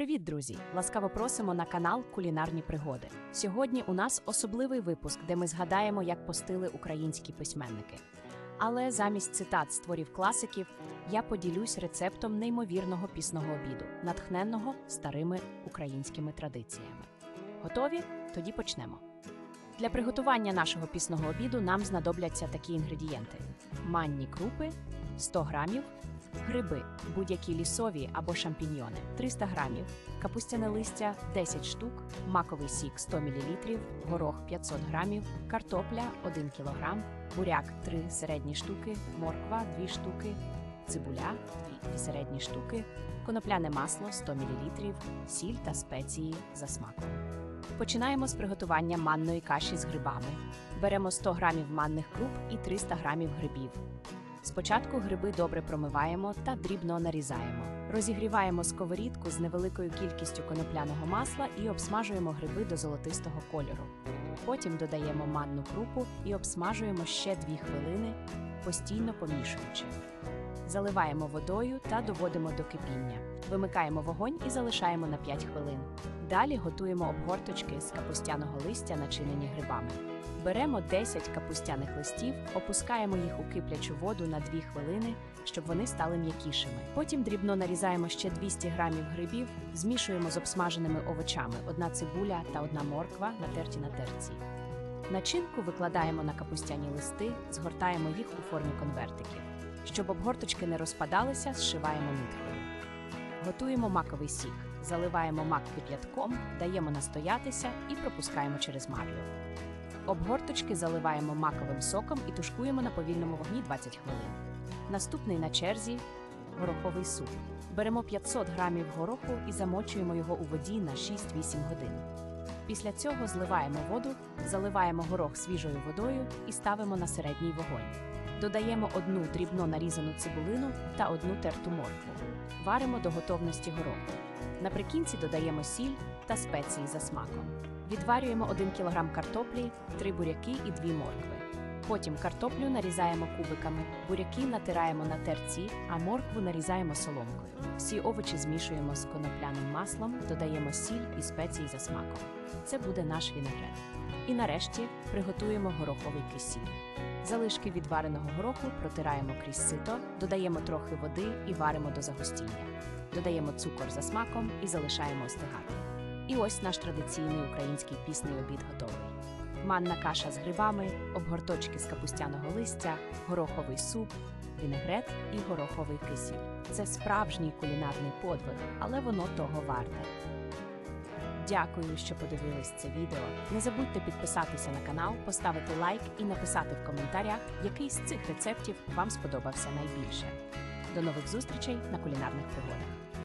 Привіт, друзі! Ласкаво просимо на канал Кулінарні пригоди. Сьогодні у нас особливий випуск, де ми згадаємо, як постили українські письменники. Але замість цитат з творів класиків я поділюсь рецептом неймовірного пісного обіду, натхненного старими українськими традиціями. Готові? Тоді почнемо. Для приготування нашого пісного обіду нам знадобляться такі інгредієнти: манні крупи 100 грамів, гриби, будь-які лісові або шампіньйони 300 грамів, капустяне листя 10 штук, маковий сік 100 мл, горох 500 грамів, картопля 1 кг, буряк 3 середні штуки, морква 2 штуки, цибуля 2 середні штуки, конопляне масло 100 мл, сіль та спеції за смаком. Починаємо з приготування манної каші з грибами. Беремо 100 грамів манних круп і 300 грамів грибів. Спочатку гриби добре промиваємо та дрібно нарізаємо. Розігріваємо сковорідку з невеликою кількістю конопляного масла і обсмажуємо гриби до золотистого кольору. Потім додаємо манну крупу і обсмажуємо ще 2 хвилини, постійно помішуючи. Заливаємо водою та доводимо до кипіння. Вимикаємо вогонь і залишаємо на 5 хвилин. Далі готуємо обгорточки з капустяного листя, начинені грибами. Беремо 10 капустяних листів, опускаємо їх у киплячу воду на 2 хвилини, щоб вони стали м'якішими. Потім дрібно нарізаємо ще 200 грамів грибів, змішуємо з обсмаженими овочами: одна цибуля та одна морква, натерті на терці. Начинку викладаємо на капустяні листи, згортаємо їх у формі конвертиків. Щоб обгорточки не розпадалися, зшиваємо ниткою. Готуємо маковий сік, заливаємо мак кип'ятком, даємо настоятися і пропускаємо через марлю. Обгорточки заливаємо маковим соком і тушкуємо на повільному вогні 20 хвилин. Наступний на черзі гороховий суп. Беремо 500 грамів гороху і замочуємо його у воді на 6-8 годин. Після цього зливаємо воду, заливаємо горох свіжою водою і ставимо на середній вогонь. Додаємо одну дрібно нарізану цибулину та одну терту моркву. Варимо до готовності гороху. Наприкінці додаємо сіль та спеції за смаком. Відварюємо 1 кг картоплі, 3 буряки і 2 моркви. Потім картоплю нарізаємо кубиками, буряки натираємо на терці, а моркву нарізаємо соломкою. Всі овочі змішуємо з конопляним маслом, додаємо сіль і спеції за смаком. Це буде наш вінегрет. І нарешті приготуємо гороховий кисіль. Залишки відвареного гороху протираємо крізь сито, додаємо трохи води і варимо до загустіння. Додаємо цукор за смаком і залишаємо остигати. І ось наш традиційний український пісний обід готовий. Манна каша з грибами, обгорточки з капустяного листя, гороховий суп, вінегрет і гороховий кисіль. Це справжній кулінарний подвиг, але воно того варте. Дякую, що подивились це відео. Не забудьте підписатися на канал, поставити лайк і написати в коментарях, який з цих рецептів вам сподобався найбільше. До нових зустрічей на кулінарних пригодах.